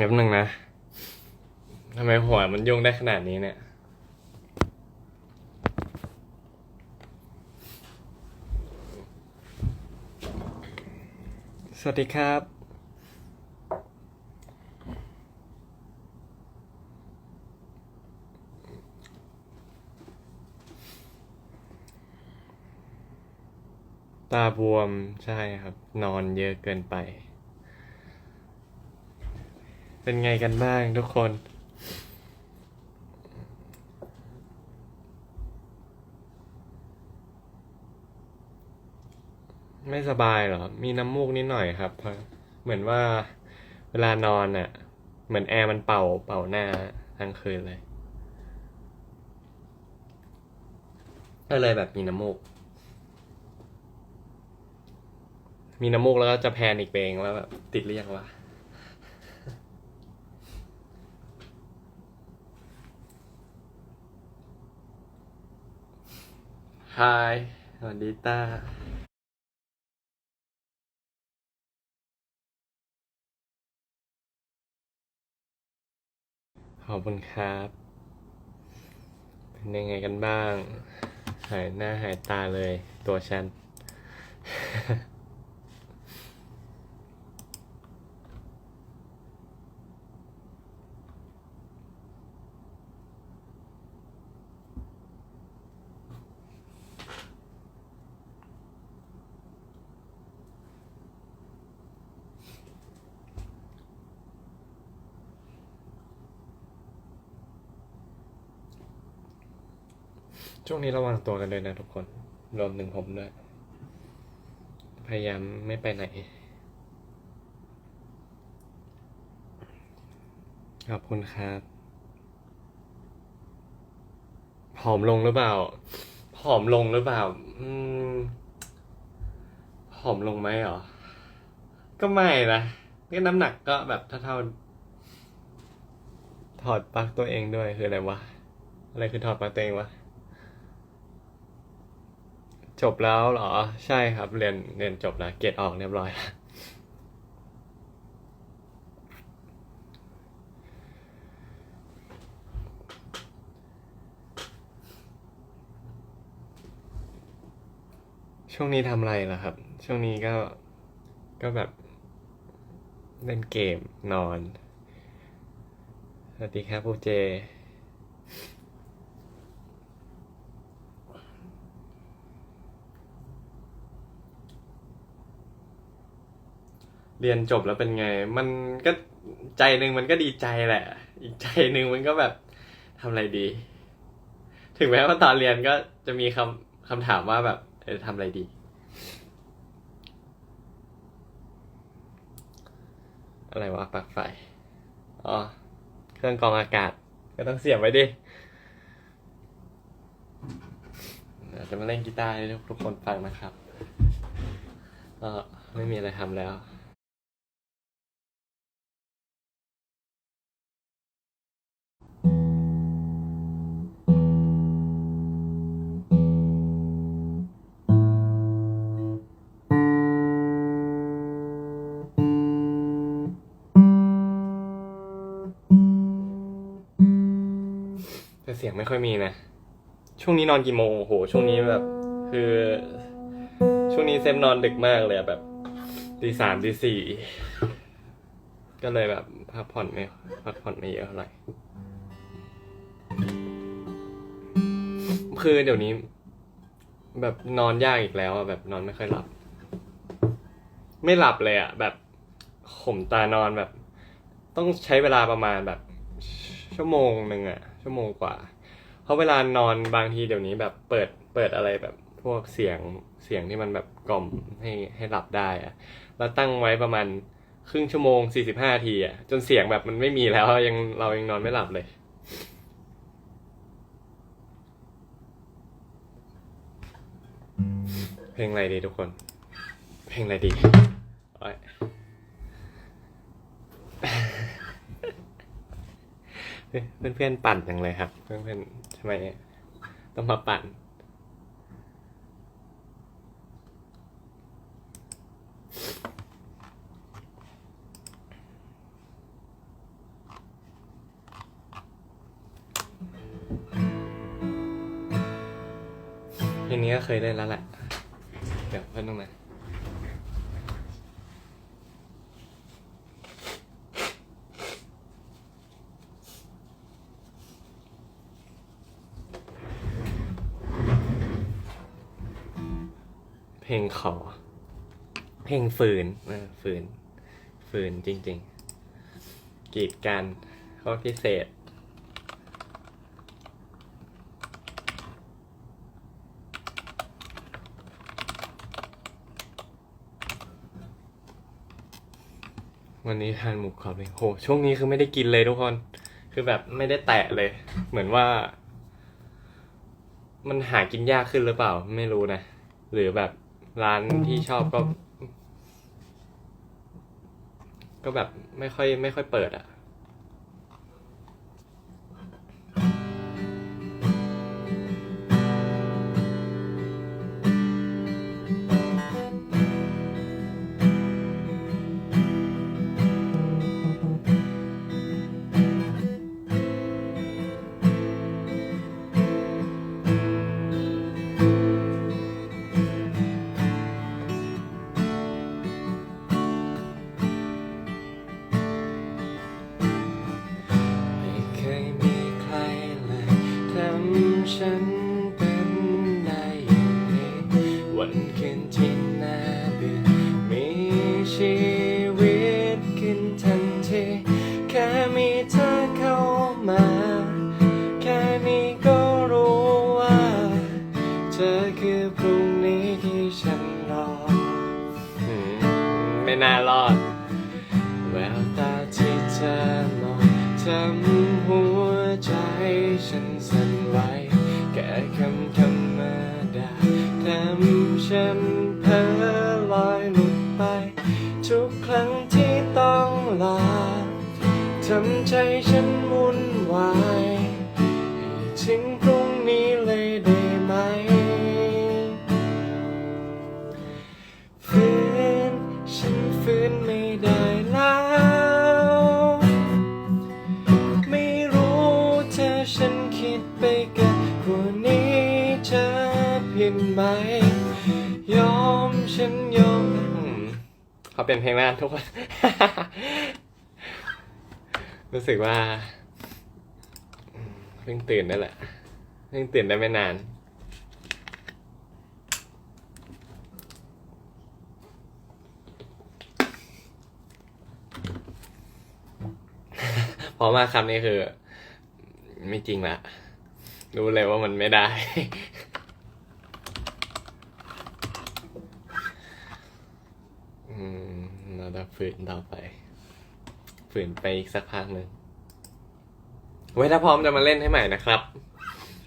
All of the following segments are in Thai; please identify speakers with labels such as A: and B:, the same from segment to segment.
A: แป๊บนึงนะทำไมหัวมันยุ่งได้ขนาดนี้เนี่ย สวัสดีครับ ตาบวมใช่ครับ นอนเยอะเกินไป เป็นไงกันบ้างทุกคน ไม่สบายเหรอ มีน้ำมูกนิดหน่อยครับ เหมือนว่าเวลานอนอะ เหมือนแอร์มันเป่าเป่าหน้าทั้งคืนเลยก็เลยแบบมีน้ำมูก มีน้ำมูกแล้วก็จะแพนิกเองว่าแบบติดหรือยังวะ ฮายสวัสดีต้าขอบคุณครับ เป็นยังไงกันบ้าง หายหน้าหายตาเลยตัวฉัน ช่วงนี้ระวังตัวกันเลยนะทุกคน รวมถึงผมด้วย พยายามไม่ไปไหน ขอบคุณครับผอมลงหรือเปล่าผอมลงหรือเปล่า อืมผอมลงไหมเหรอ ก็ไม่นะก็น้ำหนักก็แบบเท่าๆถอดปลั๊กตัวเองด้วยคืออะไรวะ อะไรคือถอดปลั๊กตัวเองวะ จบแล้วเหรอ ใช่ครับ เรียนเรียนจบแล้วเกรดออกเรียบร้อยแล้วช่วงนี้ทำอะไรล่ะครับ ช่วงนี้ก็ก็แบบ เล่นเกมนอน สวัสดีครับปูเจ เรียนจบแล้วเป็นไง มันก็ใจหนึ่งมันก็ดีใจแหละ อีกใจหนึ่งมันก็แบบทำอะไรดี ถึงแม้ว่าตอนเรียนก็จะมีคำคำถามว่าแบบเออทำอะไรดี อะไรวะปลั๊กไฟอ๋อเครื่องกรองอากาศ ก็ต้องเสียบไว้ดิจะมาเล่นกีตาร์ให้ทุกคนฟังนะครับก็ไม่มีอะไรทำแล้ว เสียงไม่ค่อยมีนะ ช่วงนี้นอนกี่โมงโห ช่วงนี้แบบ คือ ช่วงนี้เซฟนอนดึกมากเลยแบบตีสามตีสี่ก็เลยแบบพักผ่อนไม่พักผ่อนไม่เยอะเท่าไหร่คือเดี๋ยวนี้ แบบนอนยากอีกแล้วอะแบบนอนไม่ค่อยหลับ ไม่หลับเลยอะแบบข่มตานอนแบบ ต้องใช้เวลาประมาณแบบ ชั่วโมงหนึ่งอะ ชั่วโมงกว่า เพราะเวลานอนบางทีเดี๋ยวนี้แบบเปิดเปิดอะไรแบบพวกเสียงเสียงที่มันแบบกล่อมให้ให้หลับได้อะแล้วตั้งไว้ประมาณครึ่งชั่วโมงสี่สิบห้าทีอะจนเสียงแบบมันไม่มีแล้วยังเรายังนอนไม่หลับเลยเพลงอะไรดีทุกคน เพลงอะไรดี เพื่อนเพื่อนปั่นอย่งเลยครับ เพื่อนเพื่อนทำไมต้องมาปั่น เพลงนี้ก็เคยเล่นแล้วแหละ เดี๋ยวเพื่อนตรงไหน เพลงขอ เพลงฝืนฝืน ฝืนจริง ๆ กีดกันข้อพิเศษ วันนี้ทานหมูกรอบเลยโห ช่วงนี้คือไม่ได้กินเลยทุกคน คือแบบไม่ได้แตะเลย เหมือนว่า มันหากินยากขึ้นหรือเปล่า ไม่รู้นะ หรือแบบ ร้านที่ชอบก็ ก็แบบไม่ค่อยไม่ค่อยเปิดอะไำ ฉันเพ้อลอยหลุดไป ทุกครั้งที่ต้องลาทำใจฉันวุ่น ฉันยอมเขาเป็นเพลงแรกทุกคน รู้สึกว่าเพิ่งตื่นนั่นแหละเพิ่งตื่นได้ไม่นานพอมาคำนี้คือ ไม่จริงละรู้เลยว่ามันไม่ได้ อืมเรา จะฝืนต่อไป ฝืนไปอีกสักพักหนึ่งไว้ถ้าพร้อมจะมาเล่นให้ใหม่นะครับ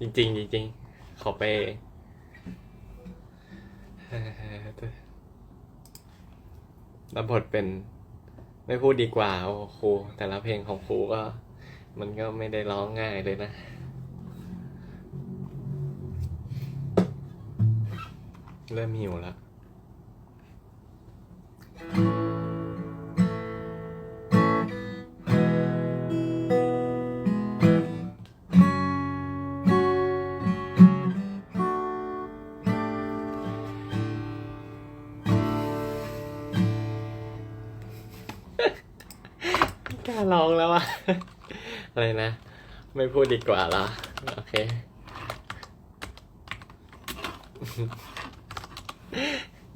A: จริงๆจริงๆขอไปรับบทเป็นไม่พูดดีกว่า โอ้ครูแต่ละเพลงของครูก็ มันก็ไม่ได้ร้องง่ายเลยนะ เริ่มหิวแล้วาร้องแล้วอะอะไรนะ ไม่พูดดีกว่าละโอเค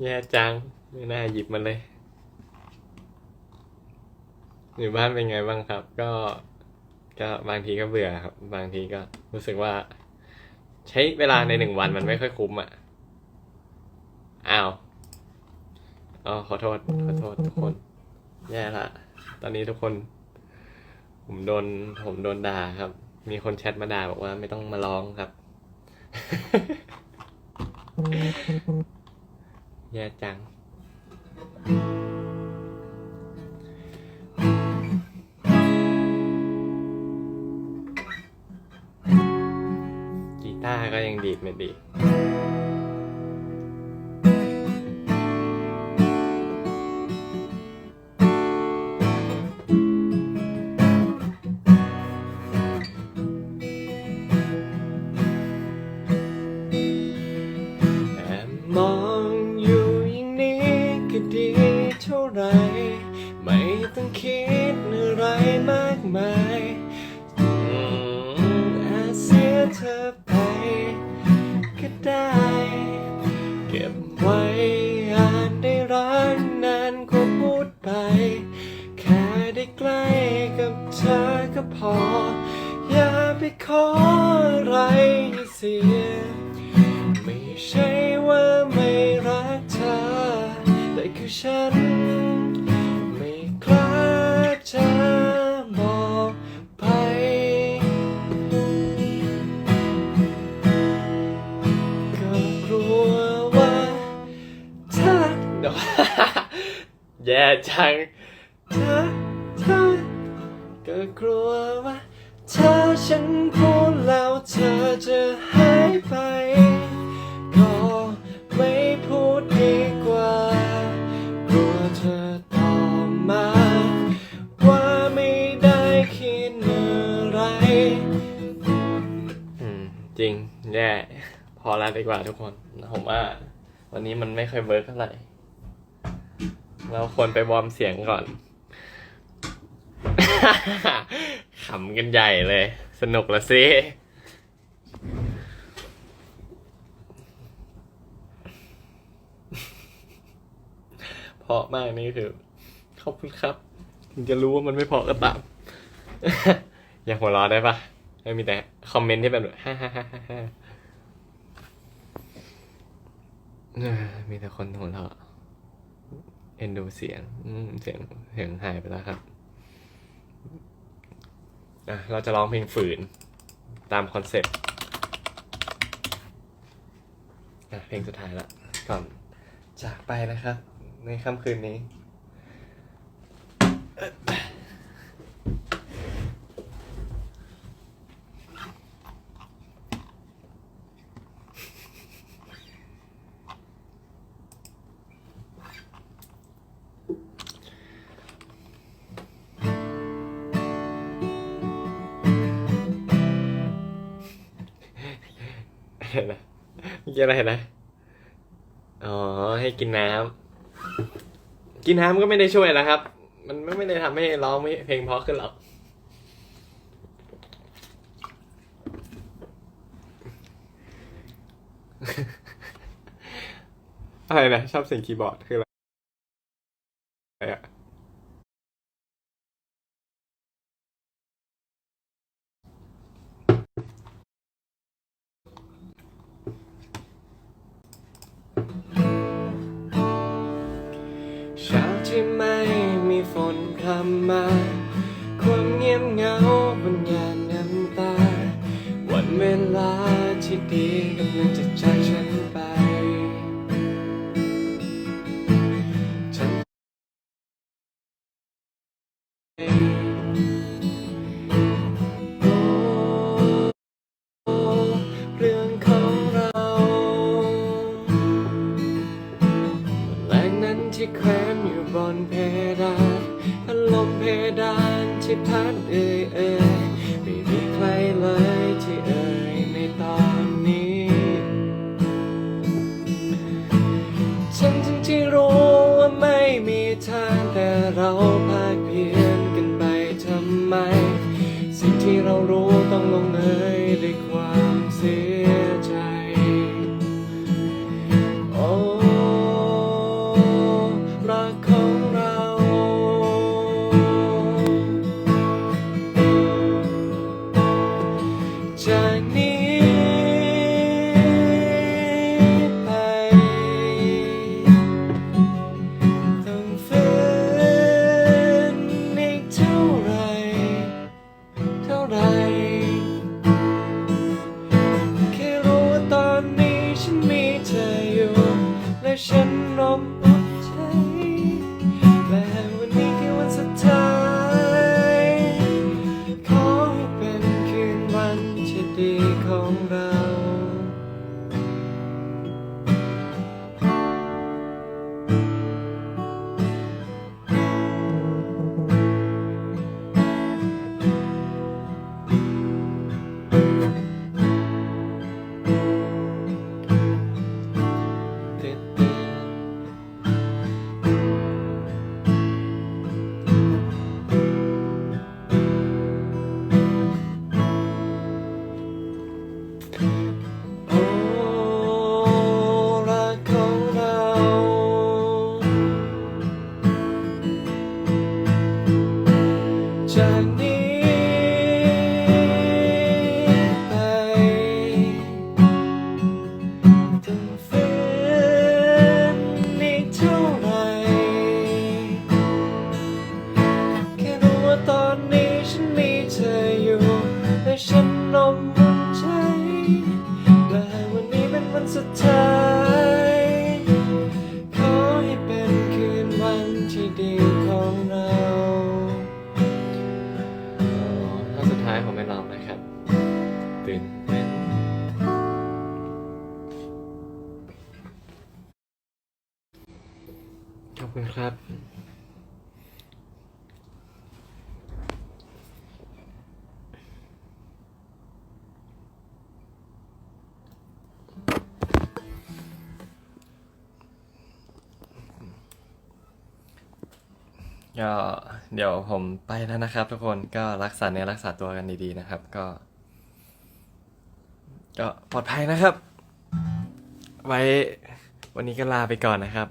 A: แย่จัง ไม่น่าหยิบมันเลย อยู่บ้านเป็นไงบ้างครับ ก็ ก็บางทีก็เบื่อครับ บางทีก็รู้สึกว่า ใช้เวลาในหนึ่งวันมันไม่ค่อยคุ้มอะอ้าวอ๋อขอโทษ ขอโทษทุกคน แย่ละ ตอนนี้ทุกคน ผมโดนผมโดนด่าครับ มีคนแชทมาด่าบอกว่าไม่ต้องมาร้องครับ แย่จัง กีตาร์ก็ยังดีดไม่ดี จ แย่จังเธอเธอก็กลัวว่าถ้าฉันพูดแล้วเธอจะหายไป ก็ไม่พูดดีกว่า กลัวเธอตอบมา ว่าไม่ได้คิดอะไรอืมจริงแย่พอแล้วดีกว่าทุกคน ผมว่า วันนี้มันไม่เคยเวิร์กเท่าไหร่ เราควรไปวอร์มเสียงก่อน ขำกันใหญ่เลย สนุกละสิ เพราะมากนี่คือ ขอบคุณครับ ถึงจะรู้ว่ามันไม่พระก็ตาม อย่าหัวเราะได้ปะไม่มีแต่คอมเมนต์ที่แบบฮ่าฮ่าฮ่าฮ่ามีแต่คนหัวเราะ เอ็นดูเสียงเสียงเสียงหายไปแล้วครับอะเราจะร้องเพลงฝืนตามคอนเซ็ปต์อะเพลงสุดท้ายละก่อนจากไปนะครับ ในค่ำคืนนี้ อะไรนะกี้อะไรนะ อ๋อ ให้กินน้ำกินน้ำก็ไม่ได้ช่วยนะครับ มันไม่ได้ทำให้ร้องไม่เพลงเพราะขึ้นหรอกอะไรนะชอบเสียงคีย์บอร์ดคืออะไรอะ ไม่มีฝนพรำมา รู้ต้อ ฉันร่ม ขอบคุณครับ ก็เดี๋ยวผมไปแล้วนะครับ ทุกคนก็รักษาเนื้อรักษาตัวกันดีๆนะครับ ก็ ก็ปลอดภัยนะครับ ไว้วันนี้ก็ลาไปก่อนนะครับ